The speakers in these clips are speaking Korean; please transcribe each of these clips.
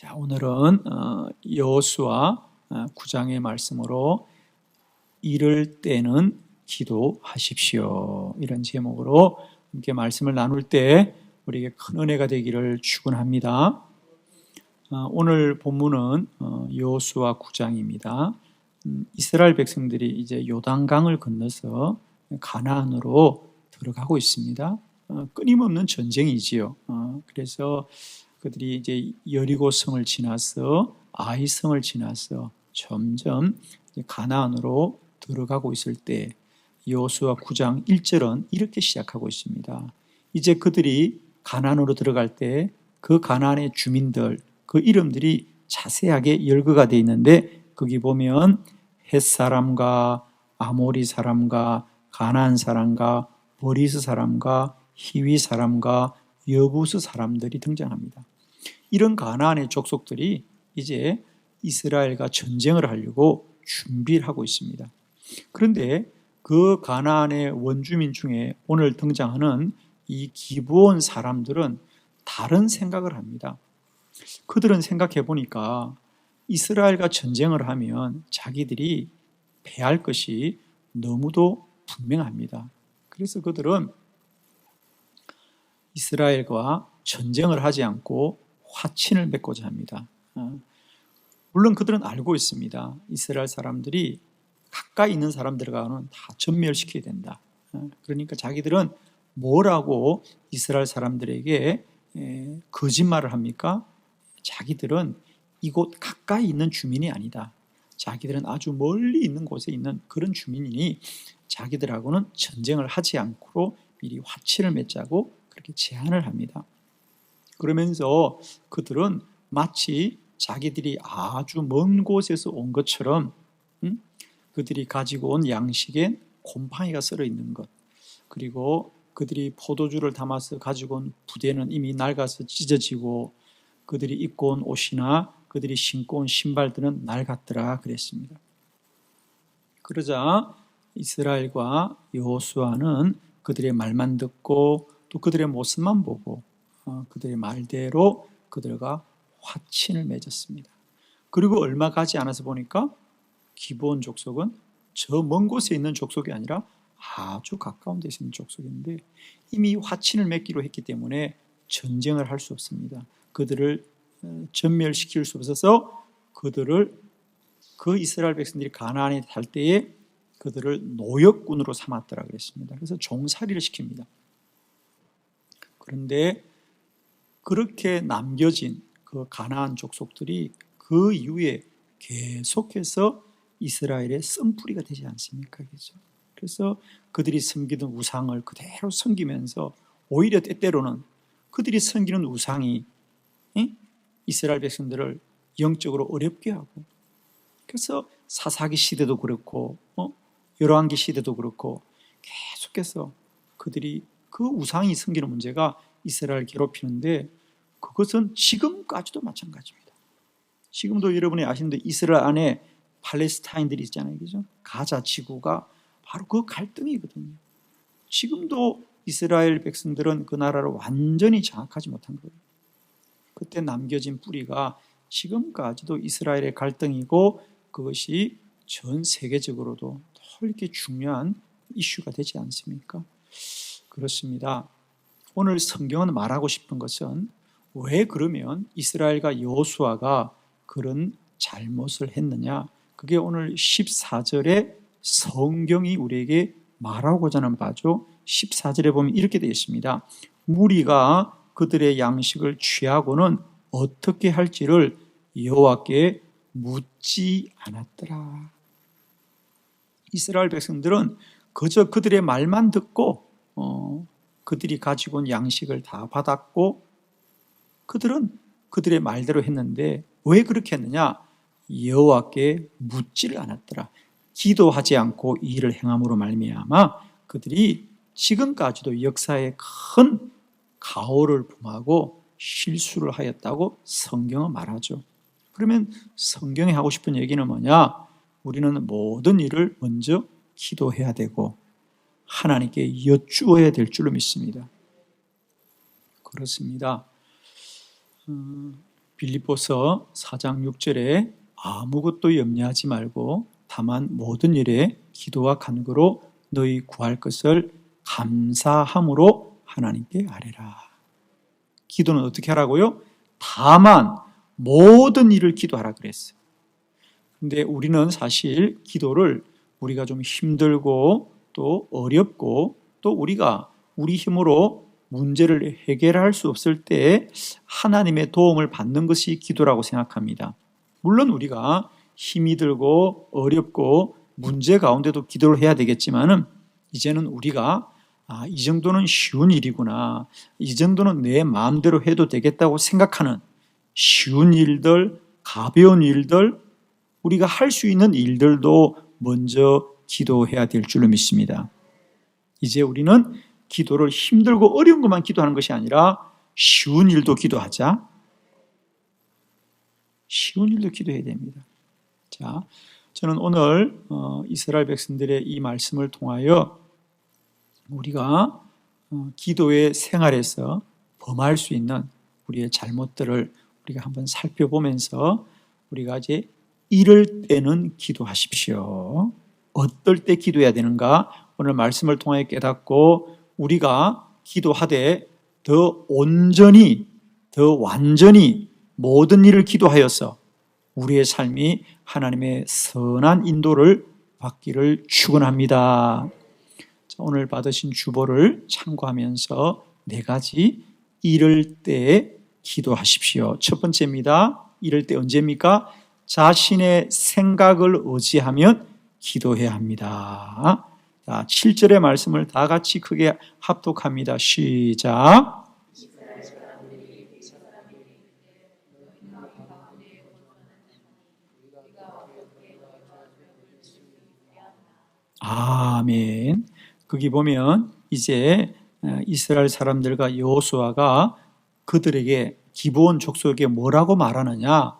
자, 오늘은 어, 여호수아 9장의 말씀으로 이럴 때는 기도하십시오. 이런 제목으로 함께 말씀을 나눌 때 우리에게 큰 은혜가 되기를 축원합니다. 어, 오늘 본문은 어, 여호수아 9장입니다. 음, 이스라엘 백성들이 이제 요단강을 건너서 가나안으로 들어가고 있습니다. 어, 끊임없는 전쟁이지요. 그래서 그들이 이제 여리고성을 지나서 아이성을 지나서 점점 가나안으로 들어가고 있을 때 여호수아 9장 1절은 이렇게 시작하고 있습니다. 이제 그들이 가나안으로 들어갈 때 그 가나안의 주민들 그 이름들이 자세하게 열거가 되어 있는데 거기 보면 헷 사람과 아모리 사람과 가나안 사람과 버리스 사람과 히위 사람과 여부스 사람들이 등장합니다. 이런 가나안의 족속들이 이제 이스라엘과 전쟁을 하려고 준비를 하고 있습니다. 그런데 그 가나안의 원주민 중에 오늘 등장하는 이 기브온 사람들은 다른 생각을 합니다. 그들은 생각해 보니까 이스라엘과 전쟁을 하면 자기들이 패할 것이 너무도 분명합니다. 그래서 그들은 이스라엘과 전쟁을 하지 않고 화친을 맺고자 합니다. 어, 물론 그들은 알고 있습니다. 이스라엘 사람들이 가까이 있는 사람들과는 다 전멸시켜야 된다. 어, 그러니까 자기들은 뭐라고 이스라엘 사람들에게 거짓말을 합니까? 자기들은 이곳 가까이 있는 주민이 아니다. 자기들은 아주 멀리 있는 곳에 있는 그런 주민이니 자기들하고는 전쟁을 하지 않고 미리 화치를 맺자고 그렇게 제안을 합니다. 그러면서 그들은 마치 자기들이 아주 먼 곳에서 온 것처럼 음? 그들이 가지고 온 양식에 곰팡이가 썰어 있는 것 그리고 그들이 포도주를 담아서 가지고 온 부대는 이미 낡아서 찢어지고 그들이 입고 온 옷이나 그들이 신고 온 신발들은 낡았더라 그랬습니다. 그러자 이스라엘과 여호수아는 그들의 말만 듣고 또 그들의 모습만 보고 어, 그들의 말대로 그들과 화친을 맺었습니다. 그리고 얼마 가지 않아서 보니까 기본 족속은 저 먼 곳에 있는 족속이 아니라 아주 가까운 데서 있는 족속인데 이미 화친을 맺기로 했기 때문에 전쟁을 할 수 없습니다. 그들을 어, 전멸시킬 수 없어서 그들을 그 이스라엘 백성들이 가나안에 살 때에 그들을 노역군으로 삼았더라 그랬습니다. 그래서 종살이를 시킵니다. 그런데 그렇게 남겨진 그 가나안 족속들이 그 이후에 계속해서 이스라엘의 쓴뿌리가 되지 않습니까? 그죠? 그래서 그들이 섬기던 우상을 그대로 섬기면서 오히려 때때로는 그들이 섬기는 우상이 이스라엘 백성들을 영적으로 어렵게 하고 그래서 사사기 시대도 그렇고 어? 열왕기 시대도 그렇고 계속해서 그들이 그 우상이 섬기는 문제가 이스라엘 괴롭히는데 그것은 지금까지도 마찬가지입니다. 지금도 여러분이 아시는데 이스라엘 안에 팔레스타인들이 있잖아요. 그죠? 가자 지구가 바로 그 갈등이거든요. 지금도 이스라엘 백성들은 그 나라를 완전히 장악하지 못한 거예요. 그때 남겨진 뿌리가 지금까지도 이스라엘의 갈등이고 그것이 전 세계적으로도 이렇게 중요한 이슈가 되지 않습니까? 그렇습니다. 오늘 성경은 말하고 싶은 것은 왜 그러면 이스라엘과 여호수아가 그런 잘못을 했느냐? 그게 오늘 14절에 성경이 우리에게 말하고자 하는 바죠. 14절에 보면 이렇게 되어 있습니다. 무리가 그들의 양식을 취하고는 어떻게 할지를 여호와께 묻지 않았더라. 이스라엘 백성들은 그저 그들의 말만 듣고 어, 그들이 가지고 온 양식을 다 받았고 그들은 그들의 말대로 했는데 왜 그렇게 했느냐? 여호와께 묻지를 않았더라. 기도하지 않고 이 일을 행함으로 말미암아 그들이 지금까지도 역사에 큰 가오를 범하고 실수를 하였다고 성경은 말하죠. 그러면 성경이 하고 싶은 얘기는 뭐냐? 우리는 모든 일을 먼저 기도해야 되고 하나님께 여쭈어야 될 줄로 믿습니다. 그렇습니다. 음, 빌립보서 4장 6절에 아무것도 염려하지 말고 다만 모든 일에 기도와 간구로 너희 구할 것을 감사함으로 하나님께 아뢰라. 기도는 어떻게 하라고요? 다만 모든 일을 기도하라 그랬어요. 근데 우리는 사실 기도를 우리가 좀 힘들고 또 어렵고 또 우리가 우리 힘으로 문제를 해결할 수 없을 때 하나님의 도움을 받는 것이 기도라고 생각합니다. 물론 우리가 힘이 들고 어렵고 문제 가운데도 기도를 해야 되겠지만은 이제는 우리가 아, 이 정도는 쉬운 일이구나. 이 정도는 내 마음대로 해도 되겠다고 생각하는 쉬운 일들, 가벼운 일들, 우리가 할 수 있는 일들도 먼저 기도해야 될 줄로 믿습니다. 이제 우리는 기도를 힘들고 어려운 것만 기도하는 것이 아니라 쉬운 일도 기도하자. 쉬운 일도 기도해야 됩니다. 자, 저는 오늘 어, 이스라엘 백성들의 이 말씀을 통하여 우리가 어, 기도의 생활에서 범할 수 있는 우리의 잘못들을 우리가 한번 살펴보면서 우리가 이제 이럴 때는 기도하십시오. 어떨 때 기도해야 되는가? 오늘 말씀을 통하여 깨닫고 우리가 기도하되 더 온전히, 더 완전히 모든 일을 기도하여서 우리의 삶이 하나님의 선한 인도를 받기를 축원합니다. 오늘 받으신 주보를 참고하면서 네 가지 이럴 때 기도하십시오. 첫 번째입니다. 이럴 때 언제입니까? 자신의 생각을 의지하면 기도해야 합니다. 자, 7절의 말씀을 다 같이 크게 합독합니다. 시작. 아멘. 거기 보면 이제 어, 이스라엘 사람들과 여호수아가 그들에게 기본 족속에게 뭐라고 말하느냐?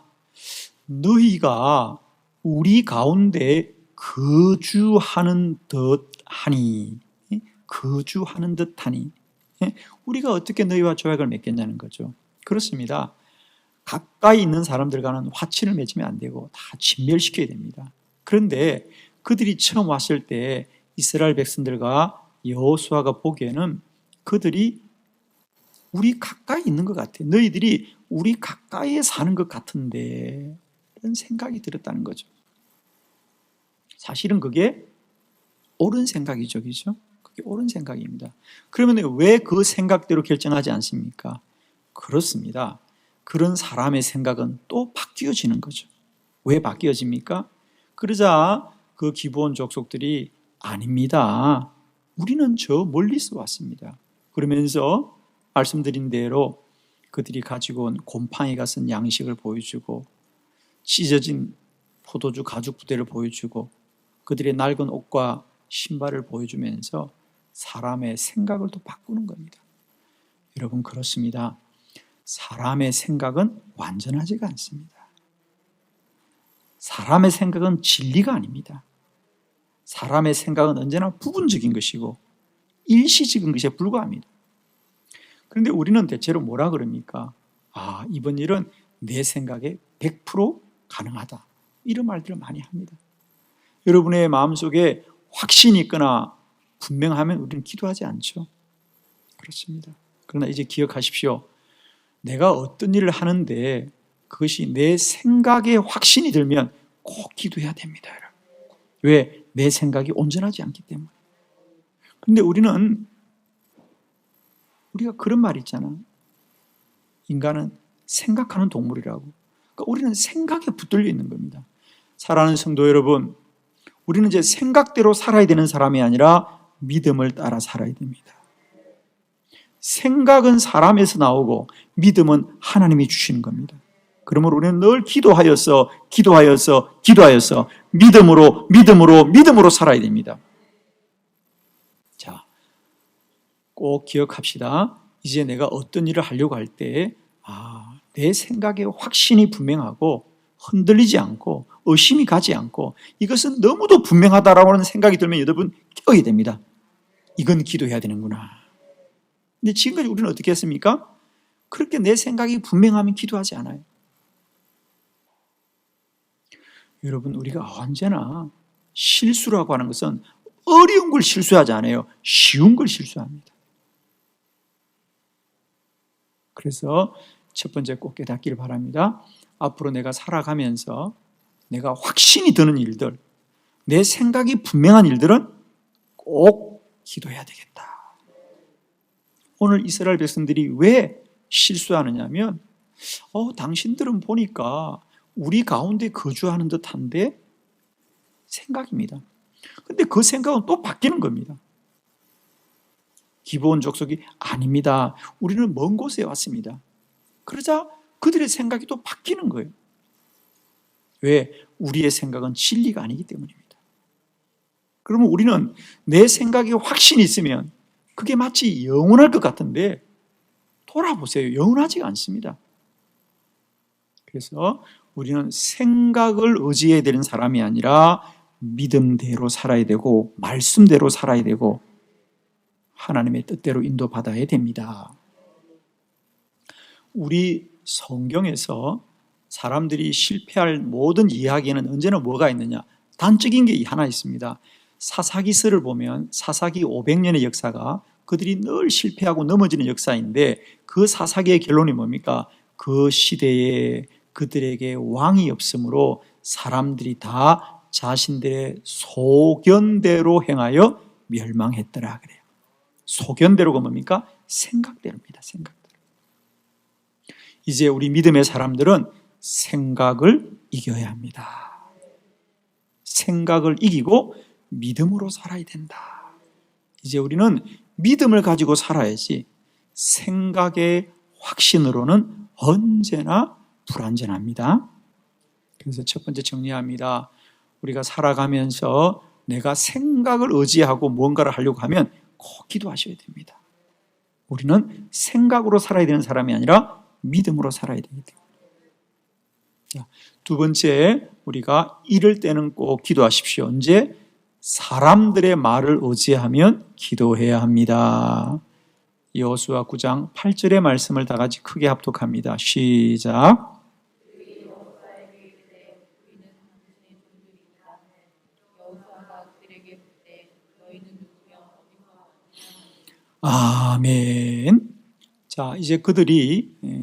너희가 우리 가운데 거주하는 듯하니 거주하는 듯하니 우리가 어떻게 너희와 조약을 맺겠냐는 거죠. 그렇습니다. 가까이 있는 사람들과는 화친을 맺으면 안 되고 다 진멸시켜야 됩니다. 그런데 그들이 처음 왔을 때 이스라엘 백성들과 여호수아가 보기에는 그들이 우리 가까이 있는 것 같아. 너희들이 우리 가까이에 사는 것 같은데 이런 생각이 들었다는 거죠. 사실은 그게 옳은 생각이죠, 그죠? 그게 옳은 생각입니다. 그러면 왜 그 생각대로 결정하지 않습니까? 그렇습니다. 그런 사람의 생각은 또 바뀌어지는 거죠. 왜 바뀌어집니까? 그러자 그 기본 족속들이 아닙니다. 우리는 저 멀리서 왔습니다. 그러면서 말씀드린 대로 그들이 가지고 온 곰팡이가 쓴 양식을 보여주고 찢어진 포도주 가죽 부대를 보여주고 그들의 낡은 옷과 신발을 보여주면서 사람의 생각을 또 바꾸는 겁니다. 여러분 그렇습니다. 사람의 생각은 완전하지가 않습니다. 사람의 생각은 진리가 아닙니다. 사람의 생각은 언제나 부분적인 것이고 일시적인 것에 불과합니다. 그런데 우리는 대체로 뭐라 그럽니까? 아, 이번 일은 내 생각에 100% 가능하다. 이런 말들을 많이 합니다. 여러분의 마음속에 확신이 있거나 분명하면 우리는 기도하지 않죠. 그렇습니다. 그러나 이제 기억하십시오. 내가 어떤 일을 하는데 그것이 내 생각에 확신이 들면 꼭 기도해야 됩니다. 왜? 내 생각이 온전하지 않기 때문에. 근데 우리는 우리가 그런 말 있잖아. 인간은 생각하는 동물이라고. 그러니까 우리는 생각에 붙들려 있는 겁니다. 사랑하는 성도 여러분, 우리는 이제 생각대로 살아야 되는 사람이 아니라 믿음을 따라 살아야 됩니다. 생각은 사람에서 나오고 믿음은 하나님이 주시는 겁니다. 그러므로 우리는 늘 기도하여서, 기도하여서, 기도하여서 믿음으로, 믿음으로, 믿음으로 살아야 됩니다. 자, 꼭 기억합시다. 이제 내가 어떤 일을 하려고 할 때, 아, 내 생각에 확신이 분명하고 흔들리지 않고 의심이 가지 않고 이것은 너무도 분명하다라고 하는 생각이 들면 여러분 깨어야 됩니다. 이건 기도해야 되는구나. 근데 지금까지 우리는 어떻게 했습니까? 그렇게 내 생각이 분명하면 기도하지 않아요. 여러분, 우리가 언제나 실수라고 하는 것은 어려운 걸 실수하지 않아요. 쉬운 걸 실수합니다. 그래서 첫 번째 꼭 깨닫기를 바랍니다. 앞으로 내가 살아가면서 내가 확신이 드는 일들, 내 생각이 분명한 일들은 꼭 기도해야 되겠다. 오늘 이스라엘 백성들이 왜 실수하느냐면, 어, 당신들은 보니까 우리 가운데 거주하는 듯한데 생각입니다. 근데 그 생각은 또 바뀌는 겁니다. 기본 족속이 아닙니다. 우리는 먼 곳에 왔습니다. 그러자 그들의 생각이 또 바뀌는 거예요. 왜? 우리의 생각은 진리가 아니기 때문입니다. 그러면 우리는 내 생각에 확신이 있으면 그게 마치 영원할 것 같은데 돌아보세요. 영원하지가 않습니다. 그래서 우리는 생각을 의지해야 되는 사람이 아니라 믿음대로 살아야 되고 말씀대로 살아야 되고 하나님의 뜻대로 인도받아야 됩니다. 우리 성경에서 사람들이 실패할 모든 이야기에는 언제나 뭐가 있느냐? 단적인 게 하나 있습니다. 사사기서를 보면 사사기 500년의 역사가 그들이 늘 실패하고 넘어지는 역사인데 그 사사기의 결론이 뭡니까? 그 시대에 그들에게 왕이 없으므로 사람들이 다 자신들의 소견대로 행하여 멸망했더라 그래요. 소견대로가 뭡니까? 생각대로입니다. 생각대로. 이제 우리 믿음의 사람들은 생각을 이겨야 합니다. 생각을 이기고 믿음으로 살아야 된다. 이제 우리는 믿음을 가지고 살아야지 생각의 확신으로는 언제나 불안전합니다. 그래서 첫 번째 정리합니다. 우리가 살아가면서 내가 생각을 의지하고 무언가를 하려고 하면 꼭 기도하셔야 됩니다. 우리는 생각으로 살아야 되는 사람이 아니라 믿음으로 살아야 됩니다. 두 번째, 우리가 이럴 때는 꼭 기도하십시오. 언제? 사람들의 말을 의지하면 기도해야 합니다. 여호수아 9장 8절의 말씀을 다 같이 크게 합독합니다. 시작. 아멘. 자, 이제 그들이 에,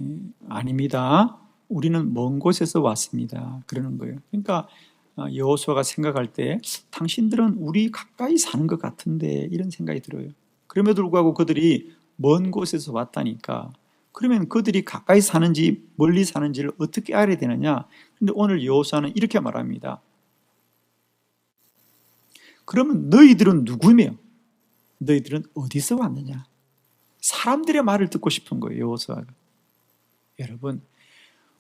아닙니다. 우리는 먼 곳에서 왔습니다. 그러는 거예요. 그러니까 어, 여호수아가 생각할 때 당신들은 우리 가까이 사는 것 같은데 이런 생각이 들어요. 그럼에도 불구하고 그들이 먼 곳에서 왔다니까 그러면 그들이 가까이 사는지 멀리 사는지를 어떻게 알아야 되느냐? 근데 오늘 여호수아는 이렇게 말합니다. 그러면 너희들은 누구며 너희들은 어디서 왔느냐? 사람들의 말을 듣고 싶은 거예요, 여호수아가. 여러분,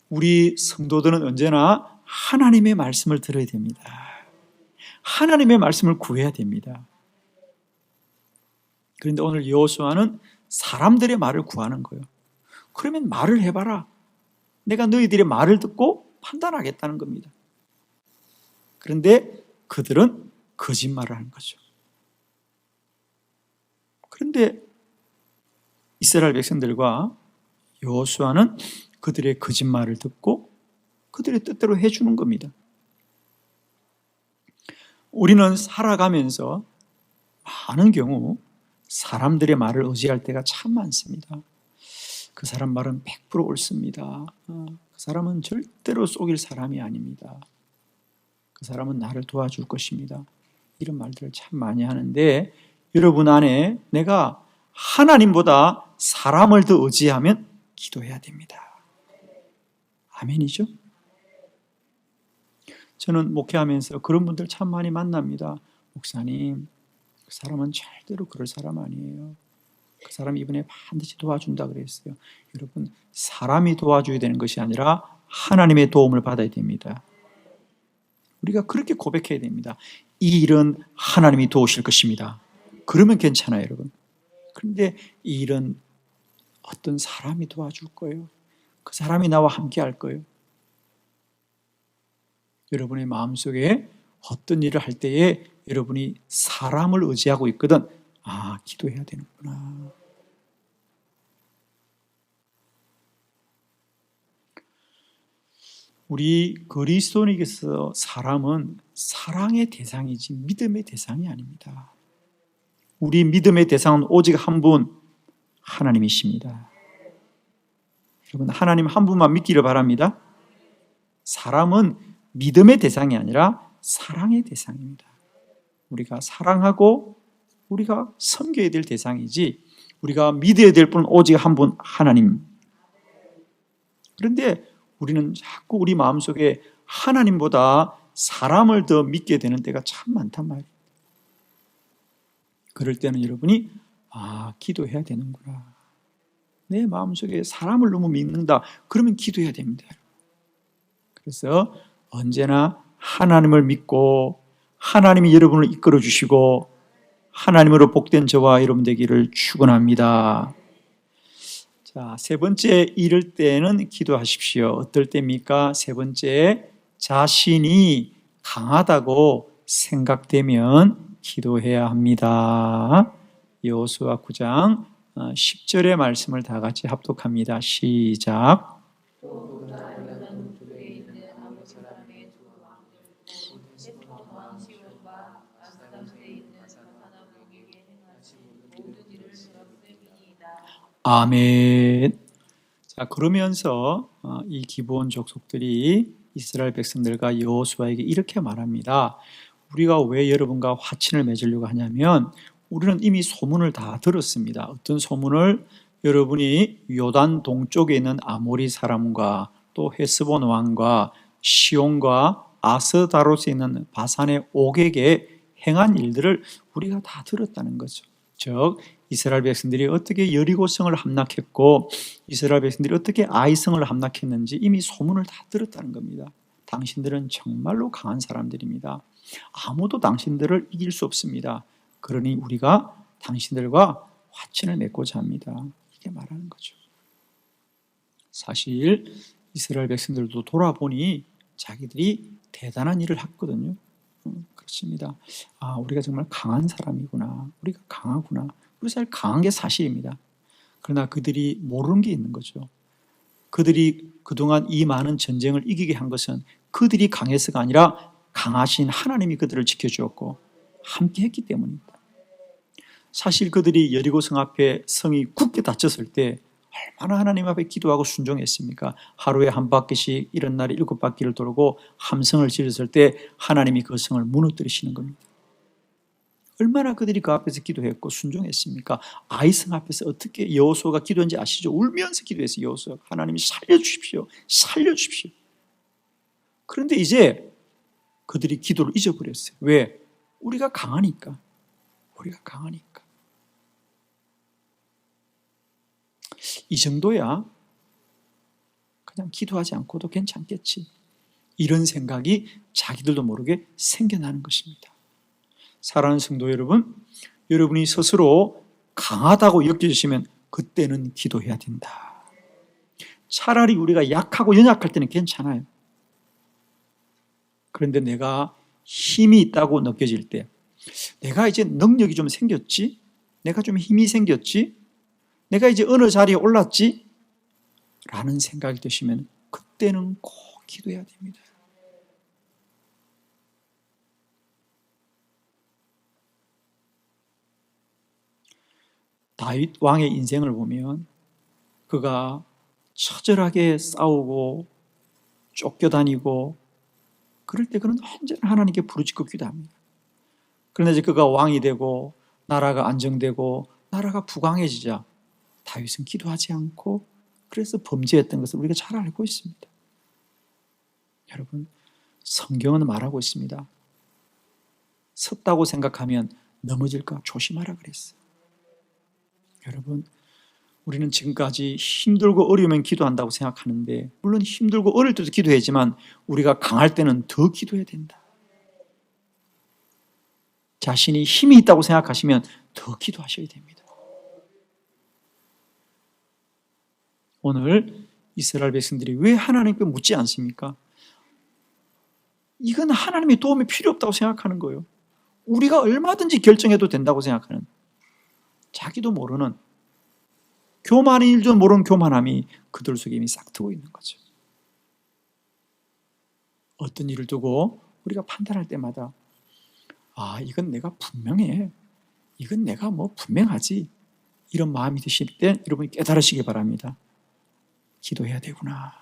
우리 성도들은 언제나 하나님의 말씀을 들어야 됩니다. 하나님의 말씀을 구해야 됩니다. 그런데 오늘 여호수아는 사람들의 말을 구하는 거예요. 그러면 말을 해봐라. 내가 너희들의 말을 듣고 판단하겠다는 겁니다. 그런데 그들은 거짓말을 하는 거죠. 그런데 이스라엘 백성들과 여호수아는 그들의 거짓말을 듣고 그들의 뜻대로 해주는 겁니다. 우리는 살아가면서 많은 경우 사람들의 말을 의지할 때가 참 많습니다. 그 사람 말은 100% 옳습니다. 어, 그 사람은 절대로 속일 사람이 아닙니다. 그 사람은 나를 도와줄 것입니다. 이런 말들을 참 많이 하는데 여러분 안에 내가 하나님보다 사람을 더 의지하면 기도해야 됩니다. 아멘이죠? 저는 목회하면서 그런 분들 참 많이 만납니다. 목사님, 그 사람은 절대로 그럴 사람 아니에요. 그 사람 이번에 반드시 도와준다 그랬어요. 여러분, 사람이 도와줘야 되는 것이 아니라 하나님의 도움을 받아야 됩니다. 우리가 그렇게 고백해야 됩니다. 이 일은 하나님이 도우실 것입니다. 그러면 괜찮아요, 여러분. 그런데 이 일은 어떤 사람이 도와줄 거예요. 그 사람이 나와 함께 할 거예요. 여러분의 마음속에 어떤 일을 할 때에 여러분이 사람을 의지하고 있거든. 아, 기도해야 되는구나. 우리 그리스도인에게서 사람은 사랑의 대상이지 믿음의 대상이 아닙니다. 우리 믿음의 대상은 오직 한 분, 하나님이십니다. 여러분, 하나님 한 분만 믿기를 바랍니다. 사람은 믿음의 대상이 아니라 사랑의 대상입니다. 우리가 사랑하고 우리가 섬겨야 될 대상이지 우리가 믿어야 될 분은 오직 한 분 하나님. 그런데 우리는 자꾸 우리 마음속에 하나님보다 사람을 더 믿게 되는 때가 참 많단 말이에요. 그럴 때는 여러분이 아, 기도해야 되는구나. 내 마음속에 사람을 너무 믿는다. 그러면 기도해야 됩니다. 그래서 언제나 하나님을 믿고 하나님이 여러분을 이끌어 주시고 하나님으로 복된 저와 여러분 되기를 축원합니다. 자, 세 번째 이럴 때는 기도하십시오. 어떨 때입니까? 세 번째 자신이 강하다고 생각되면 기도해야 합니다. 여호수아 9장 10절의 말씀을 다 같이 합독합니다. 시작. 아멘. 자, 그러면서 어, 이 기본 족속들이 이스라엘 백성들과 여호수아에게 이렇게 말합니다. 우리가 왜 여러분과 화친을 맺으려고 하냐면 우리는 이미 소문을 다 들었습니다. 어떤 소문을 여러분이 요단 동쪽에 있는 아모리 사람과 또 헤스본 왕과 시온과 아스다롯에 있는 바산의 옥에게 행한 일들을 우리가 다 들었다는 거죠. 즉 이스라엘 백성들이 어떻게 여리고성을 함락했고 이스라엘 백성들이 어떻게 아이성을 함락했는지 이미 소문을 다 들었다는 겁니다. 당신들은 정말로 강한 사람들입니다. 아무도 당신들을 이길 수 없습니다. 그러니 우리가 당신들과 화친을 맺고자 합니다. 이게 말하는 거죠. 사실 이스라엘 백성들도 돌아보니 자기들이 대단한 일을 했거든요. 음, 그렇습니다. 아, 우리가 정말 강한 사람이구나. 우리가 강하구나. 우리 사실 강한 게 사실입니다. 그러나 그들이 모르는 게 있는 거죠. 그들이 그동안 이 많은 전쟁을 이기게 한 것은 그들이 강해서가 아니라 강하신 하나님이 그들을 지켜주었고 함께 했기 때문입니다. 사실 그들이 여리고성 앞에 성이 굳게 닫혔을 때 얼마나 하나님 앞에 기도하고 순종했습니까? 하루에 한 바퀴씩 이런 날에 일곱 바퀴를 돌고 함성을 지르실 때 하나님이 그 성을 무너뜨리시는 겁니다. 얼마나 그들이 그 앞에서 기도했고 순종했습니까? 아이성 앞에서 어떻게 여호수아가 기도했는지 아시죠? 울면서 기도했어요. 여호수아 하나님이 살려주십시오. 살려주십시오. 그런데 이제 그들이 기도를 잊어버렸어요. 왜? 우리가 강하니까. 우리가 강하니까. 이 정도야 그냥 기도하지 않고도 괜찮겠지. 이런 생각이 자기들도 모르게 생겨나는 것입니다. 사랑하는 성도 여러분, 여러분이 스스로 강하다고 여겨지시면 그때는 기도해야 된다. 차라리 우리가 약하고 연약할 때는 괜찮아요. 그런데 내가 힘이 있다고 느껴질 때, 내가 이제 능력이 좀 생겼지? 내가 좀 힘이 생겼지? 내가 이제 어느 자리에 올랐지? 라는 생각이 드시면 그때는 꼭 기도해야 됩니다. 다윗 왕의 인생을 보면 그가 처절하게 싸우고 쫓겨다니고 그럴 때 그는 언제나 하나님께 부르짖고 기도합니다. 그런데 이제 그가 왕이 되고 나라가 안정되고 나라가 부강해지자 다윗은 기도하지 않고 그래서 범죄했던 것을 우리가 잘 알고 있습니다. 여러분 성경은 말하고 있습니다. 섰다고 생각하면 넘어질까 조심하라 그랬어요. 여러분, 우리는 지금까지 힘들고 어려우면 기도한다고 생각하는데, 물론 힘들고 어릴 때도 기도했지만, 우리가 강할 때는 더 기도해야 된다. 자신이 힘이 있다고 생각하시면 더 기도하셔야 됩니다. 오늘 이스라엘 백성들이 왜 하나님께 묻지 않습니까? 이건 하나님의 도움이 필요 없다고 생각하는 거예요. 우리가 얼마든지 결정해도 된다고 생각하는 자기도 모르는 교만인 일도 모르는 교만함이 그들 속에 이미 싹 트고 있는 거죠. 어떤 일을 두고 우리가 판단할 때마다 아 이건 내가 분명해. 이건 내가 뭐 분명하지. 이런 마음이 드실 때 여러분이 깨달으시기 바랍니다. 기도해야 되구나.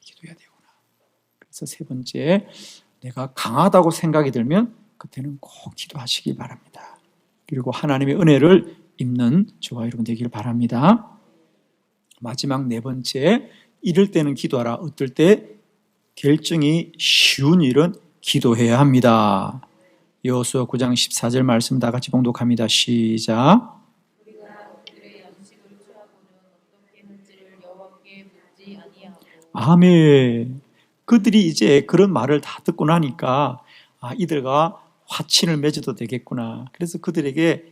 기도해야 되구나. 그래서 세 번째 내가 강하다고 생각이 들면 그때는 꼭 기도하시기 바랍니다. 그리고 하나님의 은혜를 입는 저와 여러분 되기를 바랍니다 마지막 네 번째 이럴 때는 기도하라 어떨 때 결정이 쉬운 일은 기도해야 합니다. 여호수아 9장 14절 말씀 다 같이 봉독합니다. 시작. 아멘. 그들이 이제 그런 말을 다 듣고 나니까 아, 이들과 화친을 맺어도 되겠구나. 그래서 그들에게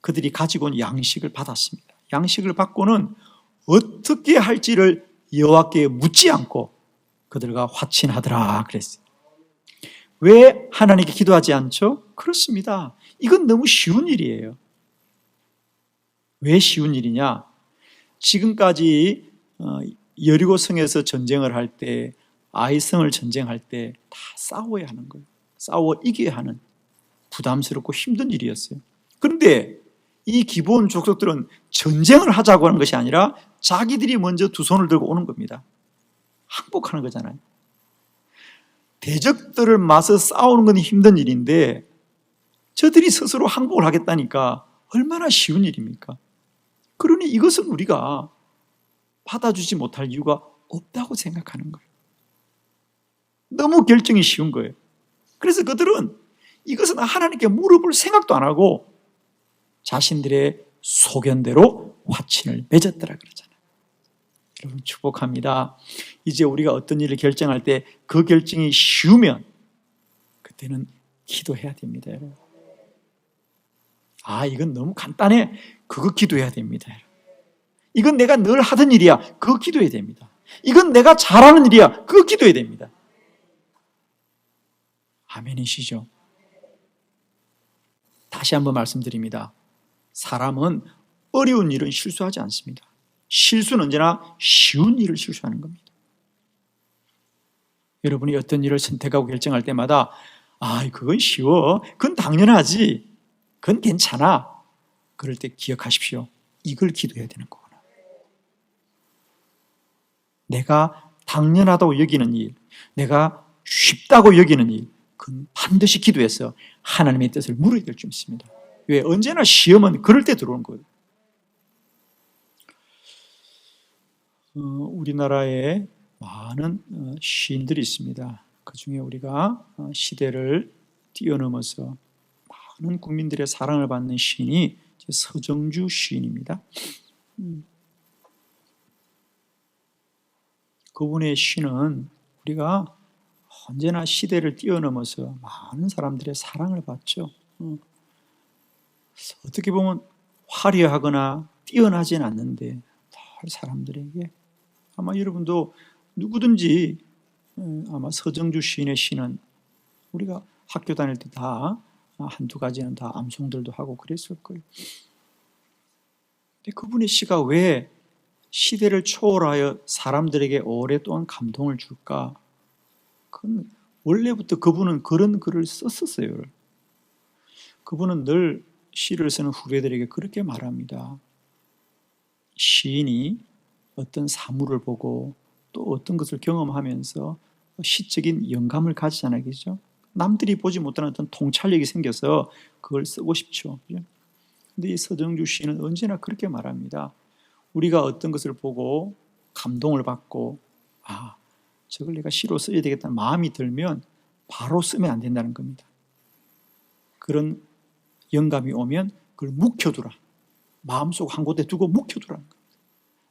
그들이 가지고 온 양식을 받았습니다. 양식을 받고는 어떻게 할지를 여호와께 묻지 않고 그들과 화친하더라 그랬어요. 왜 하나님께 기도하지 않죠? 그렇습니다. 이건 너무 쉬운 일이에요. 왜 쉬운 일이냐? 지금까지 어, 여리고 성에서 전쟁을 할 때, 아이성을 전쟁할 때 다 싸워야 하는 거예요. 싸워 이겨야 하는 부담스럽고 힘든 일이었어요. 그런데 이 기본 족속들은 전쟁을 하자고 하는 것이 아니라 자기들이 먼저 두 손을 들고 오는 겁니다. 항복하는 거잖아요. 대적들을 맞서 싸우는 건 힘든 일인데 저들이 스스로 항복을 하겠다니까 얼마나 쉬운 일입니까? 그러니 이것은 우리가 받아주지 못할 이유가 없다고 생각하는 거예요. 너무 결정이 쉬운 거예요. 그래서 그들은 이것은 하나님께 물어볼 생각도 안 하고 자신들의 소견대로 화친을 맺었더라 그러잖아요. 여러분 축복합니다. 이제 우리가 어떤 일을 결정할 때 그 결정이 쉬우면 그때는 기도해야 됩니다. 아 이건 너무 간단해. 그거 기도해야 됩니다. 이건 내가 늘 하던 일이야. 그거 기도해야 됩니다. 이건 내가 잘하는 일이야. 그거 기도해야 됩니다. 아멘이시죠? 다시 한번 말씀드립니다. 사람은 어려운 일은 실수하지 않습니다. 실수는 언제나 쉬운 일을 실수하는 겁니다. 여러분이 어떤 일을 선택하고 결정할 때마다 아, 그건 쉬워. 그건 당연하지. 그건 괜찮아. 그럴 때 기억하십시오. 이걸 기도해야 되는 거구나. 내가 당연하다고 여기는 일, 내가 쉽다고 여기는 일, 그건 반드시 기도해서 하나님의 뜻을 물어야 될 줄 믿습니다. 왜? 언제나 시험은 그럴 때 들어오는 거예요. 어, 우리나라에 많은 어, 시인들이 있습니다. 그 중에 우리가 어, 시대를 뛰어넘어서 많은 국민들의 사랑을 받는 시인이 서정주 시인입니다. 음. 그분의 시는 우리가 언제나 시대를 뛰어넘어서 많은 사람들의 사랑을 받죠. 어떻게 보면 화려하거나 뛰어나진 않는데 늘 사람들에게 아마 여러분도 누구든지 아마 서정주 시인의 시는 우리가 학교 다닐 때 다 한두 가지는 다 암송들도 하고 그랬을 거예요. 근데 그분의 시가 왜 시대를 초월하여 사람들에게 오랫동안 감동을 줄까? 그건 원래부터 그분은 그런 글을 썼었어요. 그분은 늘 시를 쓰는 후배들에게 그렇게 말합니다. 시인이 어떤 사물을 보고 또 어떤 것을 경험하면서 시적인 영감을 가지잖아요. 그죠? 남들이 보지 못하는 어떤 통찰력이 생겨서 그걸 쓰고 싶죠. 그죠? 근데 이 서정주 시인은 언제나 그렇게 말합니다. 우리가 어떤 것을 보고 감동을 받고 아, 저걸 내가 시로 써야 되겠다는 마음이 들면 바로 쓰면 안 된다는 겁니다. 그런 영감이 오면 그걸 묵혀두라. 마음속 한 곳에 두고 묵혀두라는 겁니다.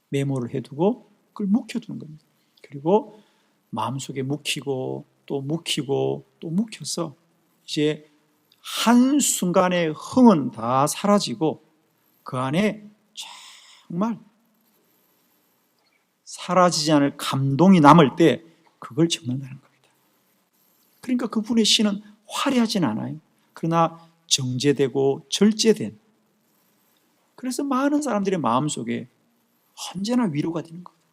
메모를 해두고 그걸 묵혀두는 겁니다. 그리고 마음속에 묵히고 또 묵히고 또 묵혀서 이제 한순간의 흥은 다 사라지고 그 안에 정말 사라지지 않을 감동이 남을 때 그걸 적는다는 겁니다. 그러니까 그분의 시는 화려하진 않아요. 그러나 정제되고 절제된 그래서 많은 사람들의 마음속에 언제나 위로가 되는 겁니다.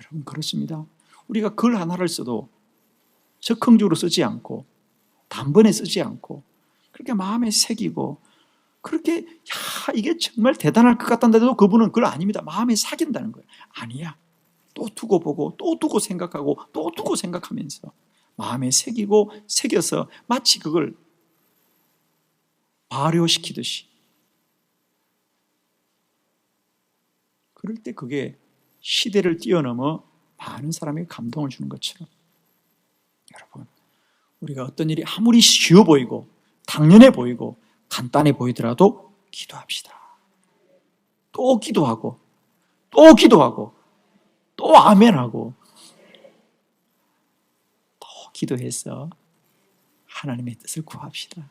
여러분 그렇습니다. 우리가 글 하나를 써도 적극적으로 쓰지 않고 단번에 쓰지 않고 그렇게 마음에 새기고 그렇게 야 이게 정말 대단할 것 같다는데도 그분은 그걸 아닙니다. 마음에 사귄다는 거예요. 아니야. 또 두고 보고 또 두고 생각하고 또 두고 생각하면서 마음에 새기고 새겨서 마치 그걸 발효시키듯이 그럴 때 그게 시대를 뛰어넘어 많은 사람에게 감동을 주는 것처럼 여러분 우리가 어떤 일이 아무리 쉬워 보이고 당연해 보이고 간단해 보이더라도 기도합시다. 또 기도하고 또 기도하고 또 아멘하고 또 기도해서 하나님의 뜻을 구합시다.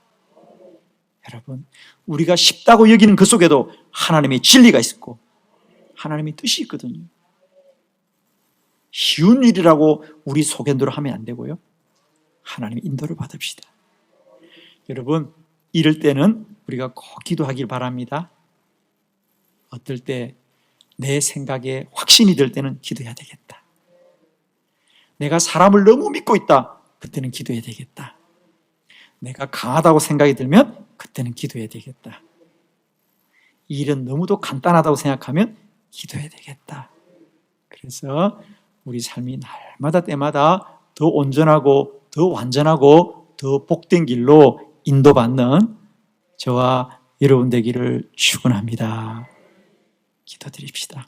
여러분, 우리가 쉽다고 여기는 그 속에도 하나님의 진리가 있고 하나님의 뜻이 있거든요. 쉬운 일이라고 우리 소견대로 하면 안 되고요. 하나님의 인도를 받읍시다. 여러분, 이럴 때는 우리가 꼭 기도하길 바랍니다. 어떨 때 내 생각에 확신이 들 때는 기도해야 되겠다. 내가 사람을 너무 믿고 있다. 그때는 기도해야 되겠다. 내가 강하다고 생각이 들면 그때는 기도해야 되겠다. 이 일은 너무도 간단하다고 생각하면 기도해야 되겠다. 그래서 우리 삶이 날마다 때마다 더 온전하고 더 완전하고 더 복된 길로 인도받는 저와 여러분 되기를 축원합니다. 기도드립시다.